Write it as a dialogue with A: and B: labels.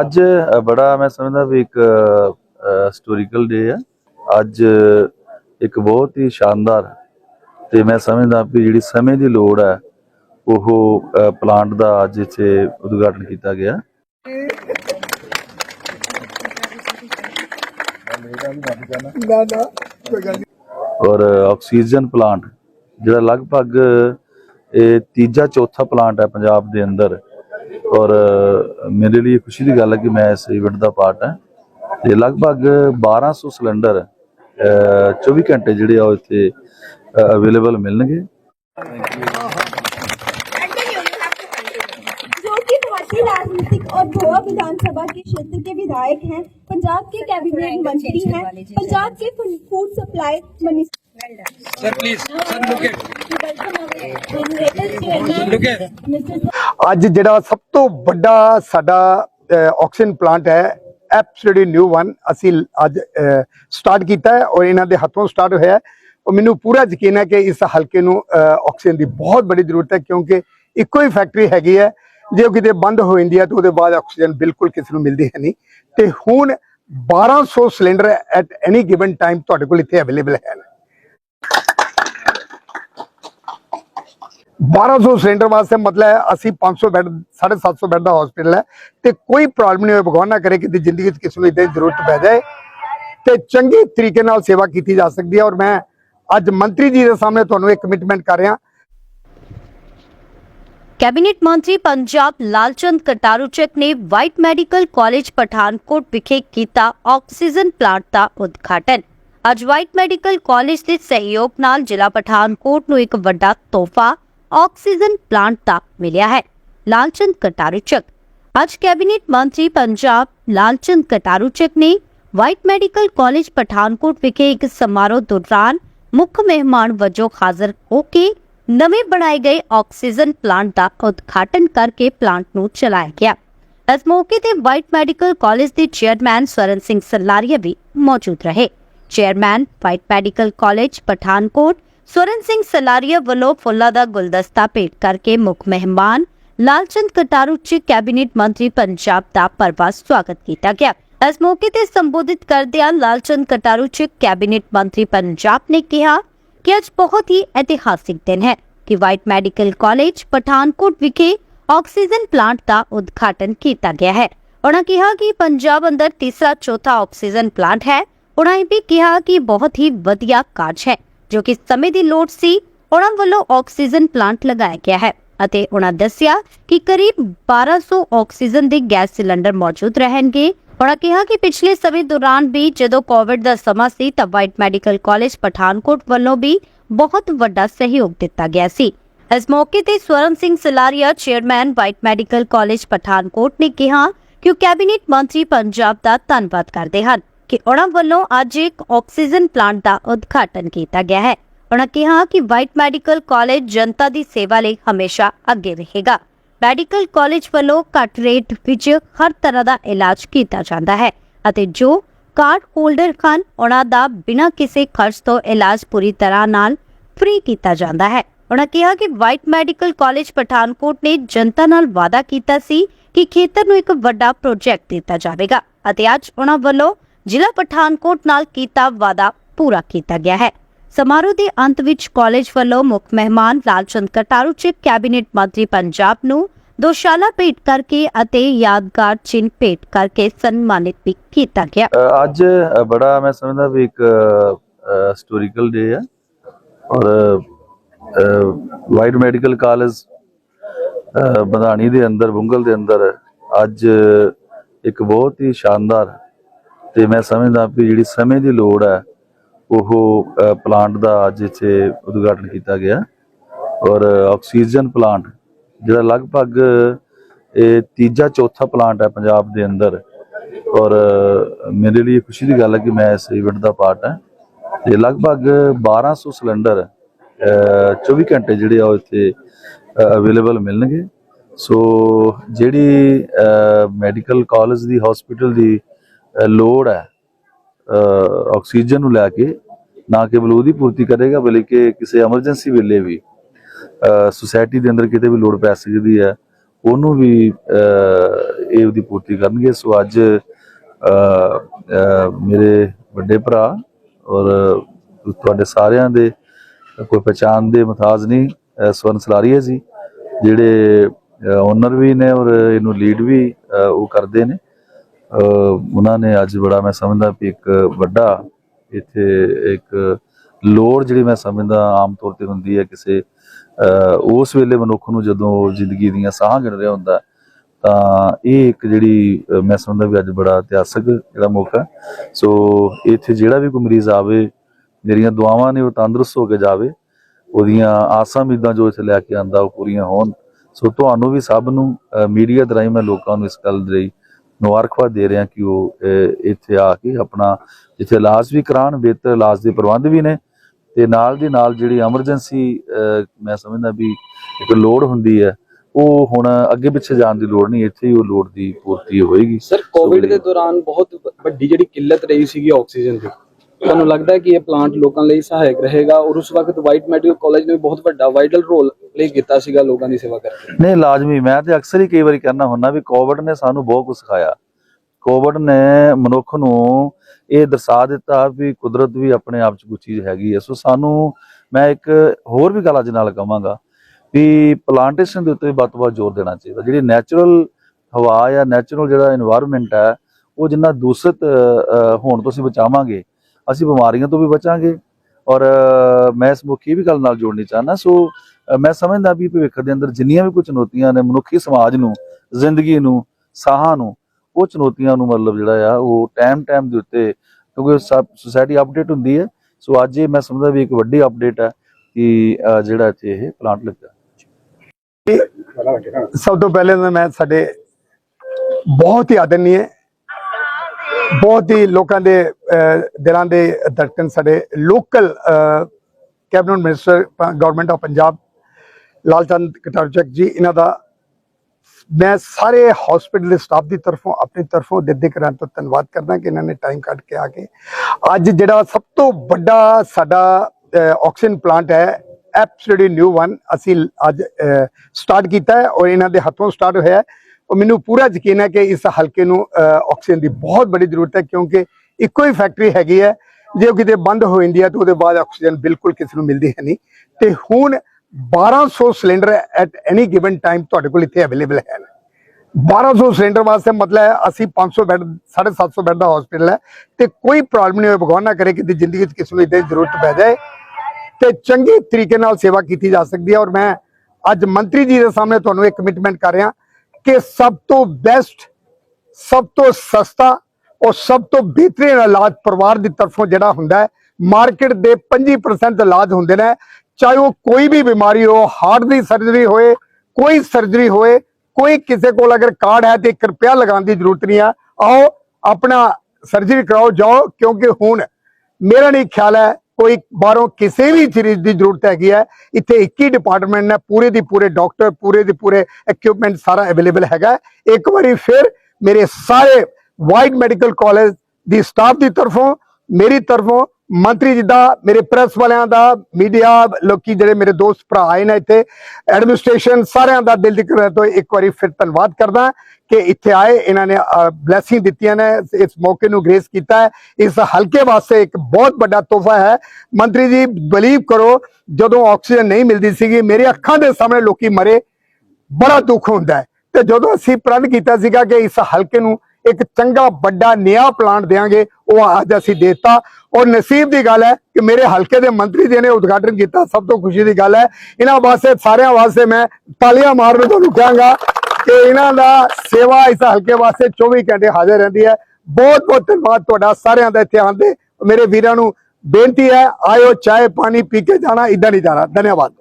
A: ਅੱਜ ਬੜਾ ਮੈਂ ਸਮਝਦਾ ਵੀ ਇੱਕ ਹਿਸਟੋਰੀਕਲ ਡੇ ਹੈ ਅੱਜ ਇੱਕ ਬਹੁਤ ਹੀ ਸ਼ਾਨਦਾਰ ਤੇ ਮੈਂ ਸਮਝਦਾ ਵੀ ਜਿਹੜੀ ਸਮੇਂ ਦੀ ਲੋੜ ਹੈ ਉਹ ਪਲਾਂਟ ਦਾ ਅੱਜ ਇੱਥੇ ਉਦਘਾਟਨ ਕੀਤਾ ਗਿਆ। ਔਰ ਆਕਸੀਜਨ ਪਲਾਂਟ ਜਿਹੜਾ ਲਗਭਗ ਇਹ ਤੀਜਾ ਚੌਥਾ ਪਲਾਂਟ ਹੈ ਪੰਜਾਬ ਦੇ ਅੰਦਰ। ਔਰ ਮੇਰੇ ਲਈ ਇਹ ਖੁਸ਼ੀ ਦੀ ਗੱਲ ਹੈ ਕਿ ਮੈਂ ਇਸ ਇਵੈਂਟ ਦਾ ਪਾਰਟ ਹਾਂ ਤੇ ਲਗਭਗ 1200 ਸਿਲੰਡਰ ਅਹ, 24 ਘੰਟੇ ਜਿਹੜੇ ਆ ਉਹ ਇੱਥੇ ਅਵੇਲੇਬਲ ਮਿਲਣਗੇ
B: continue you have to continue जो कि भारतीय राजनीतिक और गोवा विधानसभा के क्षेत्र के विधायक हैं पंजाब के कैबिनेट मंत्री हैं पंजाब के फूड सप्लाई मिनिस्टर
C: ਅੱਜ ਜਿਹੜਾ ਸਭ ਤੋਂ ਵੱਡਾ ਸਾਡਾ ਆਕਸੀਜਨ ਪਲਾਂਟ ਹੈ ਐਬਸੋਲੂਟਲੀ ਨਿਊ ਵਨ ਅਸੀਂ ਅੱਜ ਸਟਾਰਟ ਕੀਤਾ ਹੈ ਔਰ ਇਹਨਾਂ ਦੇ ਹੱਥੋਂ ਸਟਾਰਟ ਹੋਇਆ ਹੈ। ਔਰ ਮੈਨੂੰ ਪੂਰਾ ਯਕੀਨ ਹੈ ਕਿ ਇਸ ਹਲਕੇ ਨੂੰ ਆਕਸੀਜਨ ਦੀ ਬਹੁਤ ਵੱਡੀ ਜ਼ਰੂਰਤ ਹੈ ਕਿਉਂਕਿ ਇੱਕੋ ਹੀ ਫੈਕਟਰੀ ਹੈਗੀ ਹੈ। ਜੇ ਉਹ ਕਿਤੇ ਬੰਦ ਹੋ ਜਾਂਦੀ ਹੈ ਤਾਂ ਉਹਦੇ ਬਾਅਦ ਆਕਸੀਜਨ ਬਿਲਕੁਲ ਕਿਸੇ ਨੂੰ ਮਿਲਦੀ ਹੈ ਨਹੀਂ। ਤੇ ਹੁਣ 1200 cylinder at any given time ਤੁਹਾਡੇ ਕੋਲ ਇੱਥੇ ਅਵੇਲੇਬਲ ਹੈ। 1200 ਸਿਲੰਡਰ ਵਾਸਤੇ ਮਤਲਬ ਹੈ ਅਸੀਂ 500 ਬੈੱਡ 750 ਬੈੱਡ ਦਾ ਹਸਪੀਟਲ ਹੈ ਤੇ ਕੋਈ ਪ੍ਰੋਬਲਮ ਨਹੀਂ ਹੋਏ ਭਗਵਾਨ ਨਾ ਕਰੇ ਕਿ ਤੇ ਜ਼ਿੰਦਗੀ 'ਚ ਕਿਸੇ ਨੂੰ ਇਦਾਂ ਦੀ ਜ਼ਰੂਰਤ ਪੈ ਜਾਏ ਤੇ ਚੰਗੀ ਤਰੀਕੇ ਨਾਲ ਸੇਵਾ ਕੀਤੀ ਜਾ ਸਕਦੀ ਹੈ ਔਰ ਮੈਂ ਅੱਜ ਮੰਤਰੀ ਜੀ ਦੇ ਸਾਹਮਣੇ ਤੁਹਾਨੂੰ ਇੱਕ ਕਮਿਟਮੈਂਟ ਕਰ ਰਿਹਾ
D: ਕੈਬਨਿਟ ਮੰਤਰੀ ਪੰਜਾਬ ਲਾਲਚੰਦ ਕਟਾਰੂਚਕ ਨੇ ਵਾਈਟ ਮੈਡੀਕਲ ਕਾਲਜ ਪਠਾਨਕੋਟ ਵਿਖੇ ਕੀਤਾ ਆਕਸੀਜਨ ਪਲਾਂਟ ਦਾ ਉਦਘਾਟਨ ਅੱਜ ਵਾਈਟ ਮੈਡੀਕਲ ਕਾਲਜ ਦੇ ਸਹਿਯੋਗ ਨਾਲ ਜ਼ਿਲ੍ਹਾ ਪਠਾਨਕੋਟ ਨੂੰ ਇੱਕ ਵੱਡਾ ਤੋਹਫਾ ਆਕਸੀਜਨ ਪਲਾਂਟ ਦਾ ਮਿਲਿਆ ਹੈ। ਲਾਲਚੰਦ ਕਟਾਰੂਚਕ। ਅੱਜ ਕੈਬਨਿਟ ਮੰਤਰੀ ਪੰਜਾਬ ਲਾਲਚੰਦ ਕਟਾਰੂਚਕ ਨੇ ਵਾਈਟ ਮੈਡੀਕਲ ਕਾਲਜ ਪਠਾਨਕੋਟ ਵਿਖੇ ਇੱਕ ਸਮਾਰੋਹ ਦੌਰਾਨ ਮੁੱਖ ਮਹਿਮਾਨ ਵਜੋਂ ਹਾਜ਼ਰ ਹੋ ਕੇ ਨਵੇਂ ਬਣਾਏ ਗਏ ਆਕਸੀਜਨ ਪਲਾਂਟ ਦਾ ਉਦਘਾਟਨ ਕਰਕੇ ਪਲਾਂਟ ਨੂੰ ਚਲਾਇਆ ਗਿਆ। ਇਸ ਮੌਕੇ ਤੇ ਵਾਈਟ ਮੈਡੀਕਲ ਕਾਲਜ ਦੇ ਚੇਅਰਮੈਨ ਸਵਰਨ ਸਿੰਘ ਸਰਲਾਰੀਆ ਵੀ ਮੌਜੂਦ ਰਹੇ। Chairman White Medical College Pathankot Swaran Singh Salaria ਵੱਲੋਂ ਫੁੱਲਾਂ ਦਾ ਗੁਲਦਸਤਾ ਭੇਟ ਕਰਕੇ ਮੁੱਖ ਮਹਿਮਾਨ ਲਾਲਚੰਦ ਕਟਾਰੂ ਚ ਕੈਬਨਿਟ ਮੰਤਰੀ ਪੰਜਾਬ ਦਾ ਪਰਵਾ ਸਵਾਗਤ ਕੀਤਾ ਗਿਆ। ਇਸ ਮੌਕੇ ਤੇ ਸੰਬੋਧਿਤ ਕਰਦਿਆਂ ਲਾਲਚੰਦ ਕਟਾਰੂ ਚ ਕੈਬਨਿਟ ਮੰਤਰੀ ਪੰਜਾਬ ਨੇ ਕਿਹਾ ਕਿ ਅੱਜ ਬਹੁਤ ਹੀ ਇਤਿਹਾਸਿਕ ਦਿਨ ਹੈ ਕਿ ਵਾਈਟ ਮੈਡੀਕਲ ਕਾਲਜ ਪਠਾਨਕੋਟ ਵਿਖੇ ਆਕਸੀਜਨ ਪਲਾਂਟ ਦਾ ਉਦਘਾਟਨ ਕੀਤਾ ਗਿਆ ਹੈ। ਉਹਨਾਂ ਕਿਹਾ ਕਿ ਪੰਜਾਬ ਅੰਦਰ ਤੀਸਰਾ ਚੌਥਾ ਆਕਸੀਜਨ ਪਲਾਂਟ ਹੈ। ਉਹਨਾਂ ਇਹ ਵੀ ਕਿਹਾ ਕਿ ਬਹੁਤ ਹੀ ਵਧੀਆ ਕਾਰਜ ਹੈ। ਜੋ ਕਿ ਸਮੇਂ ਦੀ ਲੋੜ ਸੀ, ਉਹਨਾਂ ਵੱਲੋਂ ਆਕਸੀਜਨ ਪਲਾਂਟ ਲਗਾਇਆ ਗਿਆ ਹੈ ਅਤੇ ਉਹਨਾਂ ਦੱਸਿਆ ਕਿ ਕਰੀਬ 1200 ਆਕਸੀਜਨ ਦੇ ਗੈਸ ਸਿਲੰਡਰ ਮੌਜੂਦ ਰਹਿਣਗੇ। ਉਹਨਾਂ ਕਿਹਾ ਕਿ ਪਿਛਲੇ ਸਮੇਂ ਦੌਰਾਨ ਵੀ ਜਦੋਂ ਕੋਵਿਡ ਦਾ ਸਮਾਂ ਸੀ, ਤਾਂ ਵਾਈਟ ਮੈਡੀਕਲ ਕਾਲਜ ਪਠਾਨਕੋਟ ਵੱਲੋਂ ਵੀ ਬਹੁਤ ਵੱਡਾ ਸਹਿਯੋਗ ਦਿੱਤਾ ਗਿਆ ਸੀ। ਇਸ ਮੌਕੇ ਤੇ Swaran Singh Salaria chairman White Medical College Pathankot ਨੇ ਕਿਹਾ ਕਿ ਉਹ ਕੈਬਨਿਟ ਮੰਤਰੀ ਪੰਜਾਬ ਦਾ ਧੰਨਵਾਦ ਕਰਦੇ ਹਨ। ਕਿ ਉਹਨਾਂ ਵੱਲੋਂ ਅੱਜ ਇੱਕ ਆਕਸੀਜਨ ਪਲਾਂਟ ਦਾ ਉਦਘਾਟਨ ਕੀਤਾ ਗਿਆ ਹੈ। ਉਹਨਾਂ ਕਿਹਾ ਕਿ ਵਾਈਟ ਮੈਡੀਕਲ ਕਾਲਜ ਜਨਤਾ ਦੀ ਸੇਵਾ ਲਈ ਹਮੇਸ਼ਾ ਅੱਗੇ ਰਹੇਗਾ। ਮੈਡੀਕਲ ਕਾਲਜ ਵੱਲੋਂ ਘੱਟ ਰੇਟ ਵਿੱਚ ਹਰ ਤਰ੍ਹਾਂ ਦਾ ਇਲਾਜ ਕੀਤਾ ਜਾਂਦਾ ਹੈ ਅਤੇ ਜੋ ਕਾਰਡ ਹੋਲਡਰ ਹਨ, ਉਹਨਾਂ ਦਾ ਬਿਨਾਂ ਕਿਸੇ ਖਰਚ ਤੋਂ ਇਲਾਜ ਪੂਰੀ ਤਰ੍ਹਾਂ ਨਾਲ ਫ੍ਰੀ ਕੀਤਾ ਜਾਂਦਾ ਹੈ। ਉਹਨਾਂ ਕਿਹਾ ਕਿ ਵਾਈਟ ਮੈਡੀਕਲ ਕਾਲਜ ਪਠਾਨਕੋਟ ਨੇ ਜਨਤਾ ਨਾਲ ਵਾਅਦਾ ਕੀਤਾ ਸੀ ਕਿ ਖੇਤਰ ਨੂੰ ਇੱਕ ਵੱਡਾ ਪ੍ਰੋਜੈਕਟ ਦਿੱਤਾ ਜਾਵੇਗਾ ਅਤੇ ਅੱਜ ਉਹਨਾਂ ਵੱਲੋਂ ਜ਼ਿਲ੍ਹਾ ਪਠਾਨਕੋਟ ਨਾਲ ਕੀਤਾ ਵਾਅਦਾ ਪੂਰਾ ਕੀਤਾ ਗਿਆ ਹੈ। ਸਮਾਰੋਹ ਦੇ ਅੰਤ ਵਿੱਚ ਕਾਲਜ ਵੱਲੋਂ ਮੁੱਖ ਮਹਿਮਾਨ ਲਾਲਚੰਦ ਕਟਾਰੂ ਚ ਕੈਬਨਿਟ ਮੰਤਰੀ ਪੰਜਾਬ ਨੂੰ ਦੋਸ਼ਾਲਾ ਭੇਟ ਕਰਕੇ ਅਤੇ ਯਾਦਗਾਰ ਚਿੰਨ੍ਹ ਭੇਟ ਕਰਕੇ ਸਨਮਾਨਿਤ ਵੀ ਕੀਤਾ ਗਿਆ।
A: ਅੱਜ ਬੜਾ ਮੈਂ ਸਮਝਦਾ ਵੀ ਇੱਕ ਹਿਸਟੋਰੀਕਲ ਡੇ ਹੈ ਔਰ ਵਾਈਟ ਮੈਡੀਕਲ ਕਾਲਜ ਬਧਾਣੀ ਦੇ ਅੰਦਰ, ਬੁੰਗਲ ਦੇ ਅੰਦਰ ਅੱਜ ਇੱਕ ਬਹੁਤ ਹੀ ਸ਼ਾਨਦਾਰ ਤੇ ਮੈਂ ਸਮਝਦਾ ਵੀ ਜਿਹੜੀ ਸਮੇਂ ਦੀ ਲੋੜ ਹੈ ਉਹ ਪਲਾਂਟ ਦਾ ਅੱਜ ਇੱਥੇ ਉਦਘਾਟਨ ਕੀਤਾ ਗਿਆ। ਔਰ ਆਕਸੀਜਨ ਪਲਾਂਟ ਜਿਹੜਾ ਲਗਭਗ ਇਹ ਤੀਜਾ ਚੌਥਾ ਪਲਾਂਟ ਹੈ ਪੰਜਾਬ ਦੇ ਅੰਦਰ। ਔਰ ਮੇਰੇ ਲਈ ਇਹ ਖੁਸ਼ੀ ਦੀ ਗੱਲ ਹੈ ਕਿ ਮੈਂ ਇਸ ਇਵੈਂਟ ਦਾ ਪਾਰਟ ਹਾਂ। ਤੇ ਲਗਭਗ 1200 ਸਿਲੰਡਰ ਅਹ, 24 ਘੰਟੇ ਜਿਹੜੇ ਆ ਉਹ ਇੱਥੇ ਅਵੇਲੇਬਲ ਮਿਲਣਗੇ। ਸੋ ਜਿਹੜੀ ਮੈਡੀਕਲ ਕਾਲਜ ਦੀ ਹਸਪੀਟਲ ਦੀ ਲੋੜ ਹੈ ਆਕਸੀਜਨ ਨੂੰ ਲੈ ਕੇ ਨਾ ਕੇਵਲ ਉਹਦੀ ਪੂਰਤੀ ਕਰੇਗਾ ਬਲਕਿ ਕਿਸੇ ਐਮਰਜੈਂਸੀ ਵੇਲੇ ਵੀ ਸੁਸਾਇਟੀ ਦੇ ਅੰਦਰ ਕਿਤੇ ਵੀ ਲੋੜ ਪੈ ਸਕਦੀ ਹੈ ਉਹਨੂੰ ਵੀ ਇਹ ਉਹਦੀ ਪੂਰਤੀ ਕਰਨਗੇ। ਸੋ ਅੱਜ ਮੇਰੇ ਵੱਡੇ ਭਰਾ ਔਰ ਤੁਹਾਡੇ ਸਾਰਿਆਂ ਦੇ ਕੋਈ ਪਛਾਣ ਦੇ ਮੁਤਾਜ ਨਹੀਂ ਅਹ, ਸਵਰਨ ਸਲਾਰੀਆ ਜੀ ਜਿਹੜੇ ਓਨਰ ਵੀ ਨੇ ਔਰ ਇਹਨੂੰ ਲੀਡ ਵੀ ਉਹ ਕਰਦੇ ਨੇ। ਉਹਨਾਂ ਨੇ ਅੱਜ ਬੜਾ ਮੈਂ ਸਮਝਦਾ ਵੀ ਇੱਕ ਵੱਡਾ ਇੱਥੇ ਇੱਕ ਲੋੜ ਜਿਹੜੀ ਮੈਂ ਸਮਝਦਾ ਆਮ ਤੌਰ ਤੇ ਹੁੰਦੀ ਹੈ ਕਿਸੇ ਉਸ ਵੇਲੇ ਮਨੁੱਖ ਨੂੰ ਜਦੋਂ ਜ਼ਿੰਦਗੀ ਦੀਆਂ ਸਾਹਾਂ ਗਿਣ ਰਿਹਾ ਹੁੰਦਾ, ਤਾਂ ਇਹ ਇੱਕ ਜਿਹੜੀ ਮੈਂ ਸਮਝਦਾ ਵੀ ਅੱਜ ਬੜਾ ਇਤਿਹਾਸਕ ਜਿਹੜਾ ਮੌਕਾ ਹੈ। ਸੋ ਇੱਥੇ ਜਿਹੜਾ ਵੀ ਕੋਈ ਮਰੀਜ਼ ਆਵੇ, ਮੇਰੀਆਂ ਦੁਆਵਾਂ ਨੇ ਉਹ ਤੰਦਰੁਸਤ ਹੋ ਕੇ ਜਾਵੇ, ਉਹਦੀਆਂ ਆਸਾਂ ਉਮੀਦਾਂ ਜੋ ਇੱਥੇ ਲੈ ਕੇ ਆਂਦਾ ਉਹ ਪੂਰੀਆਂ ਹੋਣ ਸੋ ਤੁਹਾਨੂੰ ਵੀ ਸਭ ਨੂੰ ਮੀਡੀਆ ਦੇ ਰਾਹੀਂ ਮੈਂ ਲੋਕਾਂ ਨੂੰ ਇਸ ਗੱਲ ਦੇ ਲਈ ਮੁਬਾਰਕਬਾਦ ਦੇ ਰਿਹਾ ਕਿ ਉਹ ਇੱਥੇ ਆ ਕੇ ਆਪਣਾ ਜਿੱਥੇ ਇਲਾਜ ਵੀ ਕਰਾਉਣ ਬਿਹਤਰ ਇਲਾਜ ਦੇ ਪ੍ਰਬੰਧ ਵੀ ਨੇ ਤੇ ਨਾਲ ਦੀ ਨਾਲ ਜਿਹੜੀ ਐਮਰਜੈਂਸੀ ਮੈਂ ਸਮਝਦਾ ਵੀ ਇੱਕ ਲੋੜ ਹੁੰਦੀ ਹੈ ਉਹ ਹੁਣ ਅੱਗੇ ਪਿੱਛੇ ਜਾਣ ਦੀ ਲੋੜ ਨਹੀਂ ਇੱਥੇ ਹੀ ਉਹ ਲੋੜ ਦੀ ਪੂਰਤੀ ਹੋਏਗੀ।
E: ਸਰ ਕੋਵਿਡ ਦੇ ਦੌਰਾਨ ਬਹੁਤ ਵੱਡੀ ਜਿਹੜੀ ਕਿੱਲਤ ਰਹੀ ਸੀਗੀ ਆਕਸੀਜਨ ਦੀ। ਤੁਹਾਨੂੰ ਲੱਗਦਾ ਹੈ ਕਿ ਇਹ ਪਲਾਂਟ ਲੋਕਾਂ ਲਈ ਸਹਾਇਕ ਰਹੇਗਾ ਔਰ ਉਸ ਵਕਤ ਵਾਈਟ ਮੈਡੀਕਲ ਕਾਲਜ ਨੇ ਬਹੁਤ ਵੱਡਾ ਵਾਈਟਲ ਰੋਲ ਪਲੇ ਕੀਤਾ ਸੀਗਾ ਲੋਕਾਂ ਦੀ ਸੇਵਾ ਕਰਕੇ।
A: ਨਹੀਂ, ਲਾਜ਼ਮੀ, ਮੈਂ ਤੇ ਅਕਸਰ ਹੀ ਕਈ ਵਾਰੀ ਕਹਿਣਾ ਹੁੰਦਾ ਵੀ ਕੋਵਿਡ ਨੇ ਸਾਨੂੰ ਬਹੁਤ ਕੁਝ ਸਿਖਾਇਆ। ਕੋਵਿਡ ਨੇ ਮਨੁੱਖ ਨੂੰ ਇਹ ਦਰਸਾ ਦਿੱਤਾ ਵੀ ਕੁਦਰਤ ਵੀ ਆਪਣੇ ਆਪ 'ਚ ਕੋਈ ਚੀਜ਼ ਹੈਗੀ ਹੈ। ਸੋ ਸਾਨੂੰ, ਮੈਂ ਇੱਕ ਹੋਰ ਵੀ ਗੱਲ ਅੱਜ ਨਾਲ ਕਹਾਂਗਾ ਵੀ ਪਲਾਂਟੇਸ਼ਨ ਦੇ ਉੱਤੇ ਵੱਧ ਵੱਧ ਜ਼ੋਰ ਦੇਣਾ ਚਾਹੀਦਾ। ਜਿਹੜੀ ਨੇਚਰਲ ਹਵਾ ਜਾਂ ਨੇਚਰਲ ਜਿਹੜਾ এনवायरमेंट ਹੈ, ਉਹ ਜਿੰਨਾ ਦੂਸ਼ਿਤ ਹੋਣ ਤੋਂ ਅਸੀਂ ਬਚਾਵਾਂਗੇ ਅਸੀਂ ਬਿਮਾਰੀਆਂ ਤੋਂ ਵੀ ਬਚਾਂਗੇ। ਔਰ ਮੈਂ ਇਸ ਮੁੱਖੀ ਵੀ ਗੱਲ ਨਾਲ ਜੋੜਨੀ ਚਾਹਨਾ ਸੋ ਮੈਂ ਸਮਝਦਾ ਵੀ ਭਵਿੱਖ ਦੇ ਅੰਦਰ ਜਿੰਨੀਆਂ ਵੀ ਕੋਈ ਚੁਣੌਤੀਆਂ ਨੇ ਮਨੁੱਖੀ ਸਮਾਜ ਨੂੰ, ਜ਼ਿੰਦਗੀ ਨੂੰ, ਸਾਹਾਂ ਨੂੰ, ਉਹ ਚੁਣੌਤੀਆਂ ਨੂੰ ਮਤਲਬ ਜਿਹੜਾ ਆ, ਉਹ ਟਾਈਮ ਟਾਈਮ ਦੇ ਉੱਤੇ, ਕਿਉਂਕਿ ਸੋਸਾਇਟੀ ਅਪਡੇਟ ਹੁੰਦੀ ਹੈ। ਸੋ ਅੱਜ ਇਹ ਮੈਂ ਸਮਝਦਾ ਵੀ ਇੱਕ ਵੱਡੀ ਅਪਡੇਟ ਹੈ ਕਿ ਜਿਹੜਾ ਇੱਥੇ ਇਹ ਪਲਾਂਟ ਲੱਗਾ।
C: ਸਭ ਤੋਂ ਪਹਿਲੇ ਤਾਂ ਮੈਂ ਸਾਡੇ ਬਹੁਤ ਹੀ ਆਦਰਨੀय ਬਹੁਤ ਹੀ ਲੋਕਾਂ ਦੇ ਦਿਲਾਂ ਦੇ ਧੜਕਣ ਸਾਡੇ local cabinet minister government of Punjab Lalchand Kataruchak ji, ਇਹਨਾਂ ਦਾ ਮੈਂ ਸਾਰੇ ਹਸਪੀਟਲ ਦੇ ਸਟਾਫ ਦੀ ਤਰਫੋਂ, ਆਪਣੀ ਤਰਫੋਂ ਦਿਲ ਕਰਾਂ ਤੋਂ ਧੰਨਵਾਦ ਕਰਦਾ ਕਿ ਇਹਨਾਂ ਨੇ ਟਾਈਮ ਕੱਢ ਕੇ ਆ ਕੇ ਅੱਜ ਜਿਹੜਾ ਸਭ ਤੋਂ ਵੱਡਾ ਸਾਡਾ ਆਕਸੀਜਨ ਪਲਾਂਟ ਹੈ ਐਬਸੋਲੂਟਲੀ ਨਿਊ ਵਨ ਅਸੀਂ ਅੱਜ ਸਟਾਰਟ ਕੀਤਾ ਹੈ ਔਰ ਇਹਨਾਂ ਦੇ ਹੱਥੋਂ ਸਟਾਰਟ ਹੋਇਆ ਹੈ। ਉਹ ਮੈਨੂੰ ਪੂਰਾ ਯਕੀਨ ਹੈ ਕਿ ਇਸ ਹਲਕੇ ਨੂੰ ਆਕਸੀਜਨ ਦੀ ਬਹੁਤ ਵੱਡੀ ਜ਼ਰੂਰਤ ਹੈ ਕਿਉਂਕਿ ਇੱਕੋ ਹੀ ਫੈਕਟਰੀ ਹੈਗੀ ਹੈ। ਜੇ ਉਹ ਕਿਤੇ ਬੰਦ ਹੋ ਜਾਂਦੀ ਹੈ ਤਾਂ ਉਹਦੇ ਬਾਅਦ ਆਕਸੀਜਨ ਬਿਲਕੁਲ ਕਿਸੇ ਨੂੰ ਮਿਲਦੀ ਹੈ ਨਹੀਂ। ਤੇ ਹੁਣ 1200 cylinder at any given time ਤੁਹਾਡੇ ਕੋਲ ਇੱਥੇ ਅਵੇਲੇਬਲ ਹੈ। 1200 ਸਿਲੰਡਰ ਵਾਸਤੇ ਮਤਲਬ ਹੈ ਅਸੀਂ 500 ਬੈੱਡ 750 ਬੈੱਡ ਦਾ ਹਸਪੀਟਲ ਹੈ। ਤੇ ਕੋਈ ਪ੍ਰੋਬਲਮ ਨਹੀਂ ਹੋਵੇ ਭਗਵਾਨ ਨਾ ਕਰੇ ਕਿ ਜ਼ਿੰਦਗੀ ਵਿੱਚ ਕਿਸੇ ਨੂੰ ਇਦਾਂ ਦੀ ਜ਼ਰੂਰਤ ਪੈ ਜਾਏ। ਤੇ ਚੰਗੇ ਤਰੀਕੇ ਨਾਲ ਸੇਵਾ ਕੀਤੀ ਜਾ ਸਕਦੀ ਹੈ। ਔਰ ਮੈਂ ਅੱਜ ਮੰਤਰੀ ਜੀ ਦੇ ਸਾਹਮਣੇ ਤੁਹਾਨੂੰ ਇੱਕ ਕਮਿਟਮੈਂਟ ਕਰ ਰਿਹਾ। ਕਿ ਸਭ ਤੋਂ ਬੈਸਟ ਸਭ ਤੋਂ ਸਸਤਾ ਔਰ ਸਭ ਤੋਂ ਬਿਹਤਰੀਨ ਇਲਾਜ ਪਰਿਵਾਰ ਦੀ ਤਰਫੋਂ ਜਿਹੜਾ ਹੁੰਦਾ ਹੈ ਮਾਰਕੀਟ ਦੇ 25% ਇਲਾਜ ਹੁੰਦੇ ਨੇ। ਚਾਹੇ ਉਹ ਕੋਈ ਵੀ ਬਿਮਾਰੀ ਹੋ ਹਾਰਟ ਦੀ ਸਰਜਰੀ ਹੋਏ, ਕੋਈ ਸਰਜਰੀ ਹੋਏ, ਕੋਈ ਕਿਸੇ ਕੋਲ ਅਗਰ ਕਾਰਡ ਹੈ ਤੇ 1 ਰੁਪਿਆ ਲਗਾਉਣ ਦੀ ਜ਼ਰੂਰਤ ਨਹੀਂ ਆ, ਆਓ ਆਪਣਾ ਸਰਜਰੀ ਕਰਾਓ, ਜਾਓ, ਕਿਉਂਕਿ ਹੁਣ ਮੇਰਾ ਨਹੀਂ ਖਿਆਲ ਹੈ ਕੋਈ ਬਾਹਰੋਂ ਕਿਸੇ ਵੀ ਚੀਜ਼ ਦੀ ਜ਼ਰੂਰਤ ਹੈਗੀ ਹੈ, ਇੱਥੇ ਇੱਕ ਹੀ ਡਿਪਾਰਟਮੈਂਟ ਨੇ ਪੂਰੇ ਦੀ ਪੂਰੇ ਡਾਕਟਰ ਪੂਰੇ ਦੇ ਪੂਰੇ ਇਕਵਿਪਮੈਂਟ ਸਾਰਾ ਅਵੇਲੇਬਲ ਹੈਗਾ ਇੱਕ ਵਾਰੀ ਫਿਰ ਮੇਰੇ ਸਾਰੇ ਵਾਈਡ ਮੈਡੀਕਲ ਕਾਲਜ ਦੀ ਸਟਾਫ ਦੀ ਤਰਫੋਂ, ਮੇਰੀ ਤਰਫੋਂ ਮੰਤਰੀ ਜੀ ਦਾ ਮੇਰੇ ਪ੍ਰੈਸ ਵਾਲਿਆਂ ਦਾ, ਮੀਡੀਆ, ਲੋਕੀ ਜਿਹੜੇ ਮੇਰੇ ਦੋਸਤ ਭਰਾ ਆਏ ਨੇ ਇੱਥੇ ਐਡਮਿਨਿਸਟ੍ਰੇਸ਼ਨ ਸਾਰਿਆਂ ਦਾ ਦਿਲ ਦੀ ਕਰਨ ਤੋਂ ਇੱਕ ਵਾਰੀ ਫਿਰ ਧੰਨਵਾਦ ਕਰਦਾ ਕਿ ਇੱਥੇ ਆਏ, ਇਹਨਾਂ ਨੇ ਬਲੇਸਿੰਗ ਦਿੱਤੀਆਂ ਨੇ, ਇਸ ਮੌਕੇ ਨੂੰ ਗ੍ਰੇਸ ਕੀਤਾ ਹੈ। ਇਸ ਹਲਕੇ ਵਾਸਤੇ ਇੱਕ ਬਹੁਤ ਵੱਡਾ ਤੋਹਫਾ ਹੈ। ਮੰਤਰੀ ਜੀ ਬਲੀਵ ਕਰੋ, ਜਦੋਂ ਆਕਸੀਜਨ ਨਹੀਂ ਮਿਲਦੀ ਸੀਗੀ, ਮੇਰੇ ਅੱਖਾਂ ਦੇ ਸਾਹਮਣੇ ਲੋਕੀ ਮਰੇ, ਬੜਾ ਦੁੱਖ ਹੁੰਦਾ ਹੈ। ਤੇ ਜਦੋਂ ਅਸੀਂ ਪ੍ਰਣ ਕੀਤਾ ਸੀਗਾ ਕਿ ਇਸ ਹਲਕੇ ਨੂੰ ਇੱਕ ਚੰਗਾ ਵੱਡਾ ਨਿਆ ਪਲਾਂਟ ਦੇਾਂਗੇ ਉਹ ਅੱਜ ਅਸੀਂ ਦੇਤਾ। ਔਰ ਨਸੀਬ ਦੀ ਗੱਲ ਹੈ ਕਿ ਮੇਰੇ ਹਲਕੇ ਦੇ ਮੰਤਰੀ ਜੀ ਨੇ ਉਦਘਾਟਨ ਕੀਤਾ। ਸਭ ਤੋਂ ਖੁਸ਼ੀ ਦੀ ਗੱਲ ਹੈ। ਇਹਨਾਂ ਵਾਸਤੇ, ਸਾਰਿਆਂ ਵਾਸਤੇ ਮੈਂ ਤਾਲੀਆਂ ਮਾਰਨ ਤੁਹਾਨੂੰ ਕਹਾਂਗਾ ਕਿ ਇਹਨਾਂ ਦਾ ਸੇਵਾ ਇਸ ਹਲਕੇ ਵਾਸਤੇ 24 ਘੰਟੇ ਹਾਜ਼ਰ ਰਹਿੰਦੀ ਹੈ। ਬਹੁਤ ਬਹੁਤ ਧੰਨਵਾਦ ਤੁਹਾਡਾ ਸਾਰਿਆਂ ਦਾ ਇੱਥੇ ਆਉਣ ਦੇ। ਮੇਰੇ ਵੀਰਾਂ ਨੂੰ ਬੇਨਤੀ ਹੈ, ਆਇਓ ਚਾਹ, ਪਾਣੀ ਪੀ ਕੇ ਜਾਣਾ ਇਦਾਂ ਨਹੀਂ ਜਾਣਾ। ਧੰਨਵਾਦ।